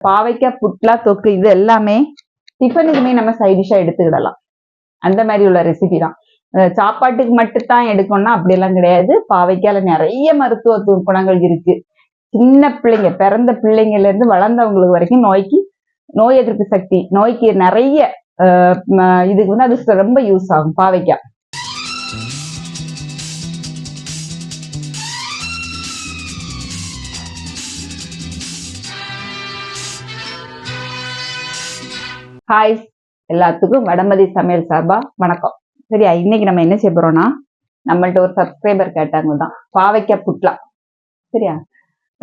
பாவைக்காய் புட்லா தொக்கு இது எல்லாமே டிஃபனுக்குமே நம்ம சைட் எடுத்துக்கிடலாம். அந்த மாதிரி உள்ள ரெசிபி தான். சாப்பாட்டுக்கு மட்டும்தான் எடுக்கணும்னா அப்படியெல்லாம் கிடையாது. பாவைக்கால நிறைய மருத்துவ குணங்கள் இருக்கு. சின்ன பிள்ளைங்க பிறந்த பிள்ளைங்கள்ல இருந்து வளர்ந்தவங்களுக்கு வரைக்கும் நோய்க்கு நோய் எதிர்ப்பு சக்தி நோய்க்கு நிறைய அஹ், இதுக்கு வந்து அது ரொம்ப யூஸ் ஆகும் பாவைக்காய் ஹாய் எல்லாத்துக்கும் வடமதி சமையல் சார்பா வணக்கம். சரியா இன்னைக்கு நம்ம என்ன செய்ய போறோம்னா நம்மள்ட்ட ஒரு சப்ஸ்கிரைபர் கேட்டாங்க தான். பாவைக்காய் புட்லா. சரியா?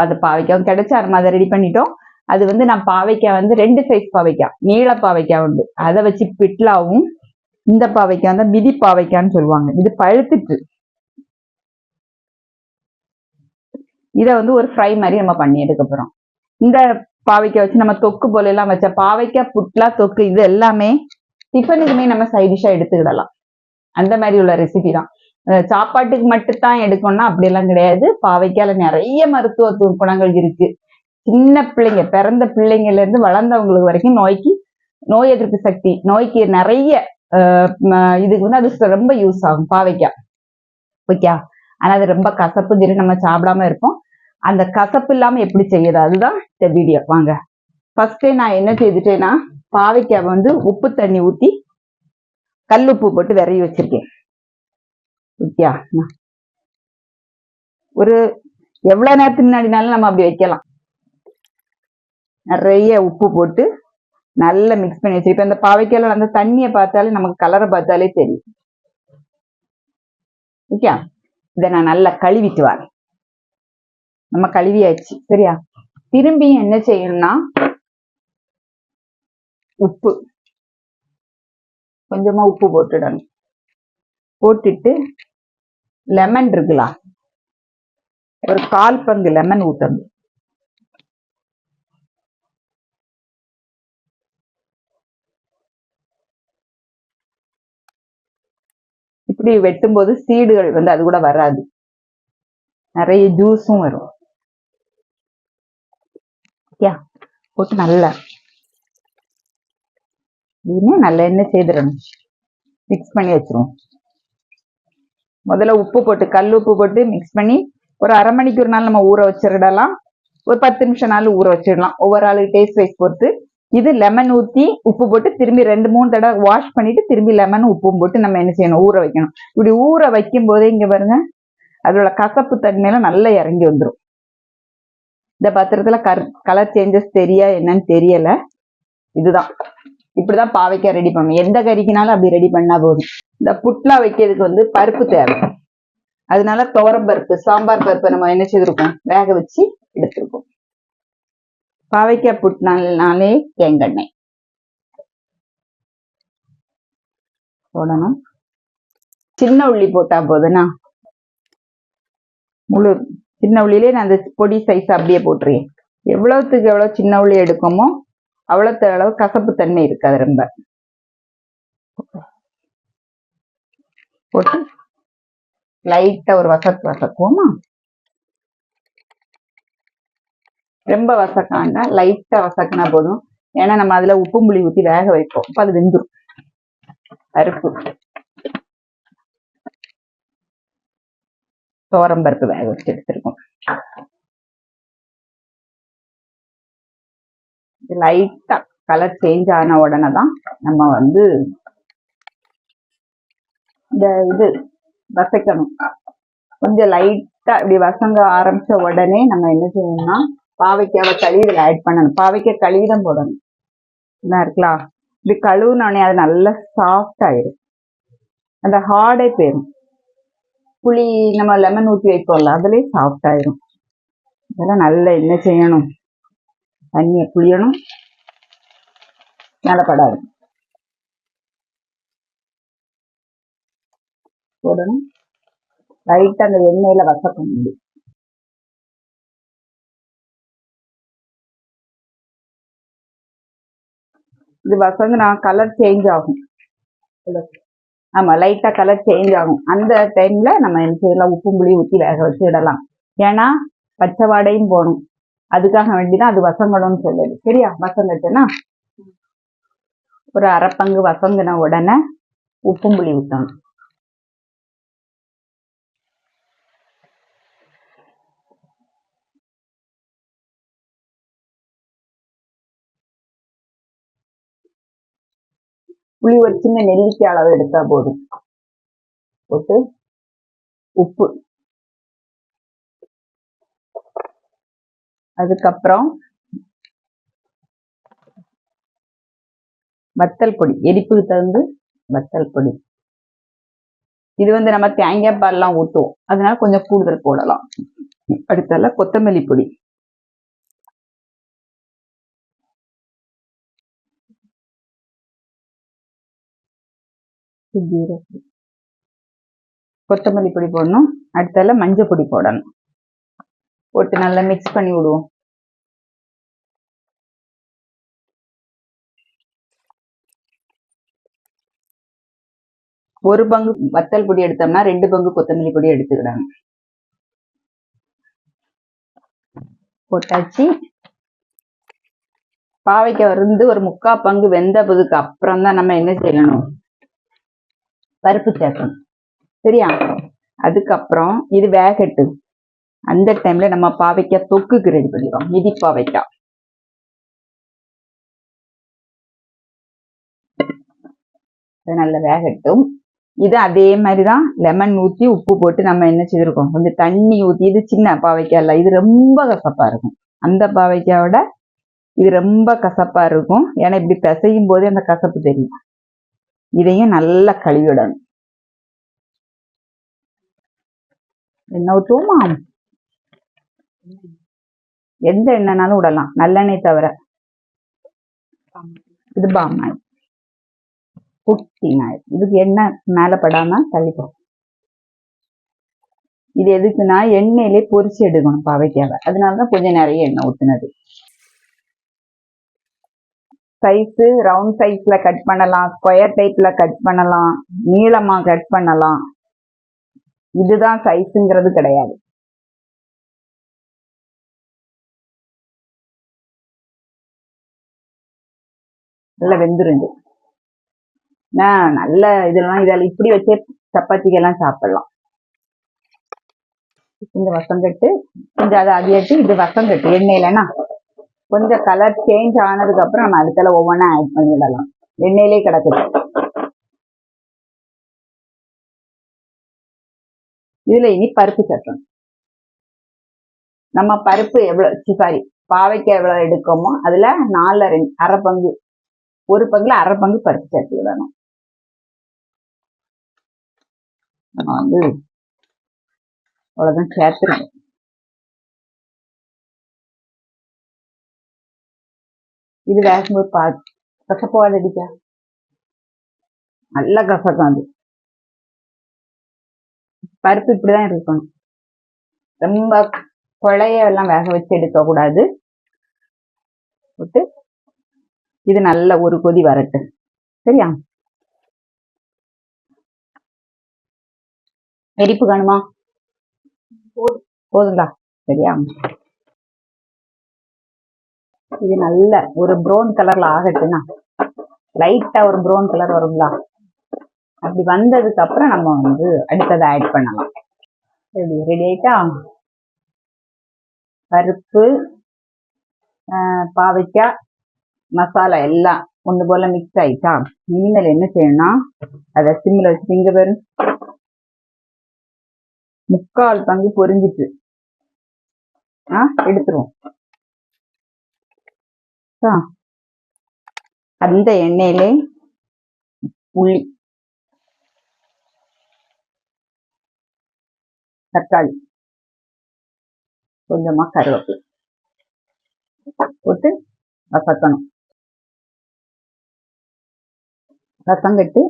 அது பாவைக்காய் கிடைச்சா நம்ம அதை ரெடி பண்ணிட்டோம். அது வந்து நான் பாவைக்காய் வந்து ரெண்டு சைஸ் பாவைக்காய் நீள பாவைக்காய் உண்டு. அதை வச்சு பிட்லாவும் இந்த பாவைக்காய் வந்து மிதி பாவைக்கான்னு சொல்லுவாங்க. இது பழுத்துட்டு. இதை வந்து ஒரு ஃப்ரை மாதிரி நம்ம பண்ணி எடுக்க போகிறோம் இந்த பாவைக்காய் வச்சு நம்ம தொக்கு போல எல்லாம் வச்ச பாவைக்காய் புட்லா தொக்கு இது எல்லாமே டிஃபனுக்குமே நம்ம சைடிஷா எடுத்துக்கிடலாம். அந்த மாதிரி உள்ள ரெசிபி தான். சாப்பாட்டுக்கு மட்டும்தான் எடுக்கணும்னா அப்படியெல்லாம் கிடையாது. பாவைக்கால நிறைய மருத்துவ து- குணங்கள் இருக்கு. சின்ன பிள்ளைங்க பிறந்த பிள்ளைங்கள்ல இருந்து வளர்ந்தவங்களுக்கு வரைக்கும் நோய்க்கு நோய் எதிர்ப்பு சக்தி நோய்க்கு நிறைய அஹ், இதுக்கு வந்து அது ரொம்ப யூஸ் ஆகும் பாவைக்காய். ஓகே ஆனா அது ரொம்ப கசப்பு திரு நம்ம சாப்பிடாம இருப்போம். அந்த கசப்பு இல்லாம எப்படி செய்யறது? அதுதான் இந்த வீடியோ வாங்க. ஃபர்ஸ்டே நான் என்ன செய்துட்டேன்னா பாவைக்காய் வந்து உப்பு தண்ணி ஊற்றி கல் உப்பு போட்டு விரைய வச்சிருக்கேன். ஓகேயா ஒரு எவ்வளவு நேரத்துக்கு முன்னாடினாலும் நம்ம அப்படி வைக்கலாம். நிறைய உப்பு போட்டு நல்லா மிக்ஸ் பண்ணி வச்சிருப்பேன் இந்த பாவைக்காயில அந்த தண்ணியை பார்த்தாலே நமக்கு கலரை பார்த்தாலே தெரியும். ஓகே? இதை நான் நல்லா கழுவிட்டு வரேன். நம்ம கழுவியாச்சு. சரியா? திரும்பி என்ன செய்யணும்னா உப்பு. கொஞ்சமா உப்பு போட்டுடணும். போட்டுட்டு லெமன் இருக்குல்ல ஒரு கால் பங்கு லெமன் ஊட்டணும் இப்படி வெட்டும்போது சீடுகள் வந்து அது கூட வராது. நிறைய ஜூஸும் வரும். யா போட்டு நல்லா. இன்னும் நல்ல எண்ணெய் செய்திடணும் மிக்ஸ் பண்ணி வச்சிருவோம். முதல்ல உப்பு போட்டு கல் உப்பு போட்டு மிக்ஸ் பண்ணி ஒரு அரை மணிக்கு ஒரு நாள் நம்ம ஊற வச்சிடலாம். ஒரு பத்து நிமிஷம் நாள் ஊற வச்சிடலாம். ஒவ்வொரு ஆளு டேஸ்ட் வைஸ் பொறுத்து. இது லெமன் ஊத்தி உப்பு போட்டு திரும்பி ரெண்டு மூணு தடவை வாஷ் பண்ணிட்டு திரும்பி லெமன் உப்பும் போட்டு நம்ம என்ன செய்யணும்? ஊற வைக்கணும். இப்படி ஊற வைக்கும் போதே இங்க பாருங்க அதோட கசப்பு தன்மையில நல்லா இறங்கி வந்துரும். இந்த பத்திரத்துல கர் கலர் சேஞ்சஸ் தெரியா என்னன்னு தெரியல. இதுதான். இப்படிதான் பாவைக்காய் ரெடி பண்ணணும் எந்த கறிக்குனாலும் அப்படி ரெடி பண்ணா போதும். இந்த புட்லா வைக்கிறதுக்கு வந்து பருப்பு தேவை. அதனால துவரம் பருப்பு சாம்பார் பருப்பை நம்ம என்ன செய்திருக்கோம்? வேக வச்சு எடுத்திருக்கோம். பாவைக்காய் புட்னாலே தேங்கெண்ணெய் போடணும். சின்ன உள்ளி போட்டா போதுனா முழு சின்ன உள்ளிலே நான் அந்த பொடி சைஸ் அப்படியே போட்டுறேன் எவ்வளவுத்துக்கு எவ்வளவு சின்ன உள்ளி எடுக்கமோ அவ்வளோத்து அளவு கசப்பு தன்மை இருக்காது ரொம்ப. போட்டு லைட்டா ஒரு வசத்து வசக்குவோமா? ரொம்ப வசக்காண்டா லைட்டா வசக்குனா போதும். ஏன்னா நம்ம அதுல உப்பு புளி ஊற்றி வேக வைப்போம். அப்போ அது வெந்துரும். பருப்பு. தோரம் பருப்பு வேக வச்சு எடுத்துருக்கோம். லைட்டா கலர் சேஞ்ச் ஆன உடனே தான் நம்ம வந்து இந்த இது வசைக்கணும். கொஞ்சம் லைட்டா இப்படி வசங்க ஆரம்பிச்ச உடனே நம்ம என்ன செய்யணும்னா பாவைக்காவை கழுவி இதில் ஆட் பண்ணணும். பாவைக்காய் கழிவுதான் தான் போடணும். என்ன இருக்கலாம் இப்படி கழுவுனோடனே அது நல்லா சாஃப்ட் ஆயிடும். அந்த ஹார்டே போயிடும் புளி நம்ம லெமன் ஊற்றி வைப்போம்ல அதுலேயே சாஃப்ட் ஆயிரும். இதெல்லாம் நல்லா என்ன செய்யணும்? தண்ணியை புளியணும் நடப்படாது போடணும். லைட்டா அந்த எண்ணெயில் வசக்க முடியும் இது வசந்து நான் கலர் சேஞ்ச் ஆகும். ஆமா லைட்டாக கலர் சேஞ்ச் ஆகும். அந்த டைம்ல நம்ம என்ன செய்யலாம்? உப்பு புளி ஊற்றி வேக வச்சு விடலாம் ஏன்னா பச்சை வாடையும் போகணும். அதுக்காக வேண்டி தான் அது வசங்கணும்னு சொல்லுது சரியா? வசங்கட்டுனா ஒரு அரைப்பங்கு வசங்கின உடனே உப்பும் புளி ஊற்றணும் புளி ஒரு சின்ன நெல்லிக்காய் அளவு எடுத்தா போதும். போட்டு உப்பு. அதுக்கப்புறம் வத்தல் பொடி எரிப்புக்கு தகுந்து வத்தல் பொடி. இது வந்து நம்ம தேங்காய் பால்லாம் ஊற்றுவோம் அதனால கொஞ்சம் கூடுதல் போடலாம். அடுத்தால கொத்தமல்லி பொடி. ஜீரகம். கொத்தமல்லி பொடி போடணும். அடுத்தால மஞ்சள் பொடி போடணும். போட்டு நல்லா மிக்ஸ் பண்ணி விடுவோம். ஒரு பங்கு வத்தல் பொடி எடுத்தோம்னா ரெண்டு பங்கு கொத்தமல்லி பொடி எடுத்துக்கிடாங்க போட்டாச்சு. பாவைக்காய் வந்து ஒரு முக்கா பங்கு வெந்ததுக்கு அப்புறம் தான் நம்ம என்ன செய்யணும்? பருப்பு சேர்க்கணும் சரியா? அதுக்கப்புறம் இது வேகட்டு. அந்த டைம்ல நம்ம பாவைக்காய் தொக்குக்கு ரெடி பண்ணிடுவோம் மிதி பாவைக்காய் நல்லா வேகட்டும். இது அதே மாதிரி தான் லெமன் ஊற்றி உப்பு போட்டு நம்ம என்ன செய்திருக்கோம்? கொஞ்சம் தண்ணி ஊற்றி இது சின்ன பாவைக்காய் இல்ல இது ரொம்ப கசப்பா இருக்கும். அந்த பாவைக்காயோட இது ரொம்ப கசப்பா இருக்கும். ஏன்னா இப்படி பிசையும் போதே அந்த கசப்பு தெரியும். இதையும் நல்லா கழுவிடணும். என்ன ஊற்றுவோமா எந்த எண்ணெய்னாலும் விடலாம். நல்லெண்ணெய் தவிர. இது பாமாய் குட்டி நாய். இதுக்கு எண்ணெய் மேல படாம தள்ளிப்போம் இது எதுக்குன்னா எண்ணெயிலே பொரிச்சு எடுக்கணும் பாவைக்காவை. அதனாலதான் கொஞ்சம் நிறைய எண்ணெய் ஊத்துனது. சைஸ் ரவுண்ட் சைஸ்ல கட் பண்ணலாம் ஸ்கொயர் டைப்ல கட் பண்ணலாம் நீளமா கட் பண்ணலாம். இதுதான் சைஸுங்கிறது கிடையாது. நல்லா வெந்துருந்து நல்ல இதெல்லாம் இதெல்லாம் இப்படி வச்சே சப்பாத்திக்கெல்லாம் சாப்பிடலாம். இந்த வசம் கட்டு கொஞ்சம் அதை அதிகட்டு இது வசங்கட்டு எண்ணெயிலனா கொஞ்சம் கலர் சேஞ்ச் ஆனதுக்கு அப்புறம் நம்ம அடுத்தல ஒவ்வொன்றா ஆட் பண்ணிடலாம். எண்ணெயிலே கிடக்குது. இதுல இனி பருப்பு சேர்க்கணும். நம்ம பருப்பு எவ்வளவு சாரி பாவைக்காய் எவ்வளவு எடுக்கோமோ அதுல நாலுல ரெண்டு அரை பங்கு ஒரு பங்குல அரை பங்கு பருப்பு சேர்த்து விடணும். நம்ம வந்து அவ்வளோதான் சேர்த்துருக்கோம் இது வேகும்போது பா கசப்பாடு அடிக்க நல்ல கசக்கம் அது பருப்பு இப்படிதான் இருக்கணும் ரொம்ப குழைய எல்லாம் வேக வச்சு எடுக்க கூடாது விட்டு இது நல்ல ஒரு கொதி வரட்டு சரியா எரிப்பு காணுமா போதுங்களா சரியா இது நல்ல ஒரு ப்ரௌன் கலர்ல ஆகட்டும்னா. லைட்டா ஒரு ப்ரௌன் கலர் வருங்களா அப்படி வந்ததுக்கு அப்புறம் நம்ம வந்து அடுத்ததை ஆட் பண்ணலாம். ரெடி ரெடி ஆயிட்டா? பருப்பு ஆஹ் பாவைக்காய் மசாலா எல்லாம் ஒன்று போல மிக்ஸ் ஆயிட்டா? இனிமேல் என்ன செய்யணும்னா அதை சிம்மில் வச்சுட்டு இங்கே பாரு. முக்கால் பங்கு பொரிஞ்சிட்டு. ஆ எடுத்துருவோம். அந்த எண்ணெயிலே புளி. தக்காளி. கொஞ்சமா கருவேப்பிலை. போட்டு வசக்கணும் ரசம் கட்டு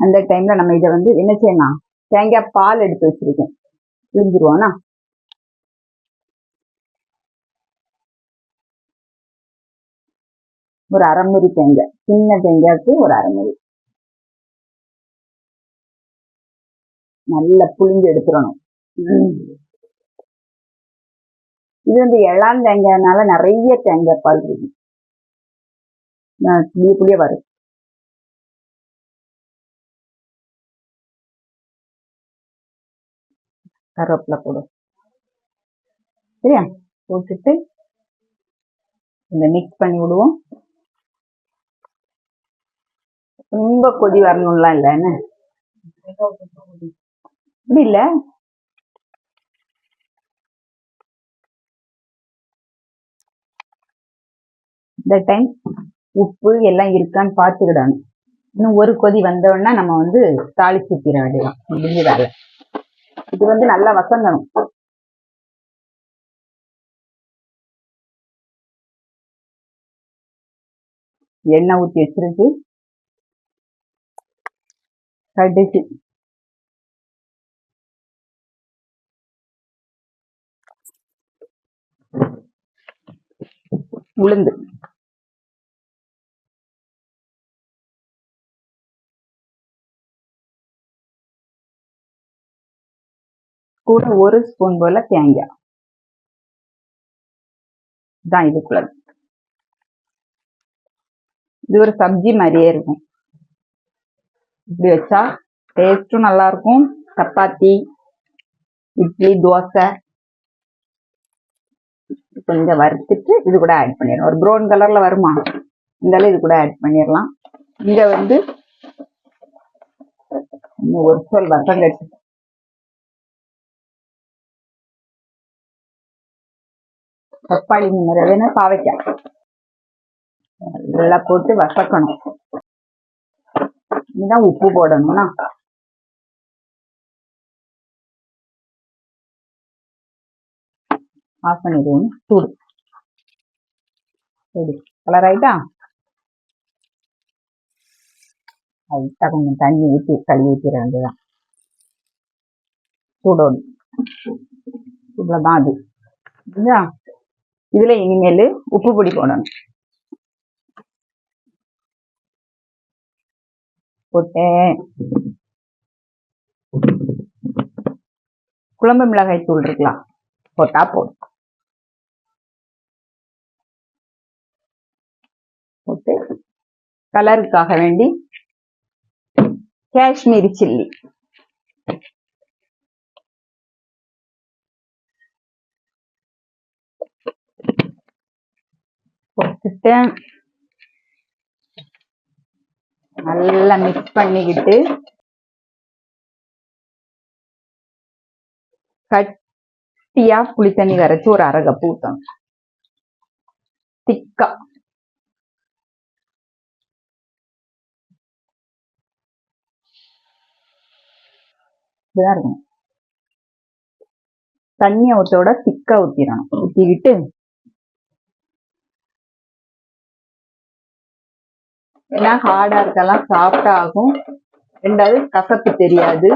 அந்த டைம்ல நம்ம இதை வந்து என்ன செய்யலாம்? தேங்காய் பால் எடுத்து வச்சிருக்கேன். புரிஞ்சிருவோம்னா ஒரு அரைமுறி தேங்காய் சின்ன தேங்காய்க்கு ஒரு அரைமுறி. நல்லா புழிஞ்சு எடுத்துடணும். இது வந்து இளாம் தேங்காய்னால நிறைய தேங்காய் பால் இருக்கு நான் புளிய புளிய வரும் கருவேப்பிலை போடும் சரியா? போட்டுட்டு இந்த மிக்ஸ் பண்ணி விடுவோம். ரொம்ப கொதி வரணும்லாம் இல்லை என்ன? அப்படி இல்ல இந்த டைம் உப்பு எல்லாம் இருக்கான்னு பார்த்துக்கிடணும். இன்னும் ஒரு கொதி வந்தோடனே நம்ம வந்து தாளிச்சு ஊத்திர வேண்டியதான் முடிஞ்சதால வேலை. இது வந்து நல்லா வசந்தணும் எண்ணெய் ஊற்றி வச்சிருக்கு. கடுகு. உளுந்து. கூட ஒரு ஸ்பூன் போல தேங்காய். தான் இதுக்குள்ள இது ஒரு சப்ஜி மாதிரியே இருக்கும். இப்படி வச்சா டேஸ்டும் நல்லா இருக்கும் சப்பாத்தி இட்லி தோசை. கொஞ்சம் வறுத்துட்டு இது கூட ஆட் பண்ணிடலாம். ஒரு ப்ரௌன் கலர்ல வருமா? இருந்தாலும் இது கூட ஆட் பண்ணிடலாம். இங்க வந்து ஒரு சொல் வசம் கட்டு. தக்காளி முறை என்ன? பாவைக்காய். நல்லா போட்டு வசக்கணும் இதுதான் உப்பு போடணும்னா. ஆஃப் பண்ணிடுவோம் சூடு. சரி கலர் ஆயிட்டா? லைட்டாக கொஞ்சம் தண்ணி ஊற்றி கழுவி ஊற்றிட வேண்டியதான் சூடோடு. இவ்வளோதான் அது. இதுல இனிமேல் உப்பு பொடி போடணும். போட்டேன். குழம்பு மிளகாய் தூள் இருக்கலாம். போட்டா போதும். போட்டு கலருக்காக வேண்டி காஷ்மீரி சில்லி. போட்டுட்டேன். நல்லா மிக்ஸ் பண்ணிக்கிட்டு கட்டியா புளி தண்ணி வரைச்சு ஒரு அரை கப்பு திக்கா. இப்படிதான் இருக்கும் தண்ணியை ஊற்றோட திக்கா ஊத்திடணும். ஊற்றிக்கிட்டு ஏன்னா ஹார்டா இருக்கலாம் சாஃப்டா ஆகும். ரெண்டாவது கசப்பு தெரியாது.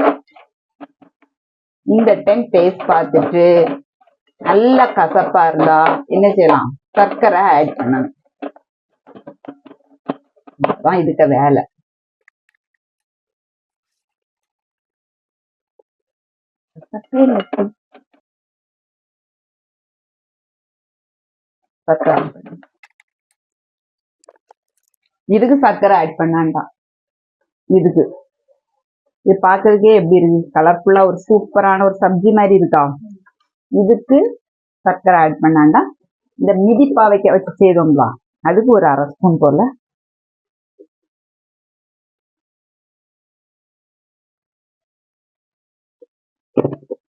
இந்த டைம் டேஸ்ட் பார்த்துட்டு நல்ல கசப்பா இருந்தா என்ன செய்யலாம்? சர்க்கரை ஆட் பண்ணணும். அதான் இதுக்கு வேலை. சர்க்கரை. இதுக்கு சர்க்கரை ஆட் பண்ணாண்டாம் இதுக்கு. இது பார்க்கறதுக்கே எப்படி இருக்கு? கலர்ஃபுல்லா ஒரு சூப்பரான ஒரு சப்ஜி மாதிரி இருக்கா? இதுக்கு சர்க்கரை ஆட் பண்ணாண்டா இந்த மிதி பாவைக்க வச்சு செய்தோம்லாம் அதுக்கு ஒரு அரை ஸ்பூன் போல.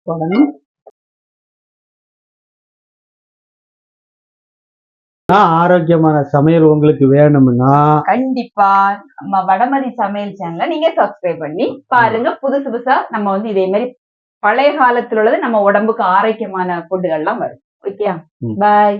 போடணும். ஆரோக்கியமான சமையல் உங்களுக்கு வேணும்னா கண்டிப்பா. நம்ம வடமதி சமையல் சேனலை நீங்க சப்ஸ்கிரைப் பண்ணி பாருங்க. புதுசு புதுசா நம்ம வந்து இதே மாதிரி பழைய காலத்துல உள்ளது நம்ம உடம்புக்கு ஆரோக்கியமான ஃபுட்டுகள்லாம் வரும். ஓகே. பாய்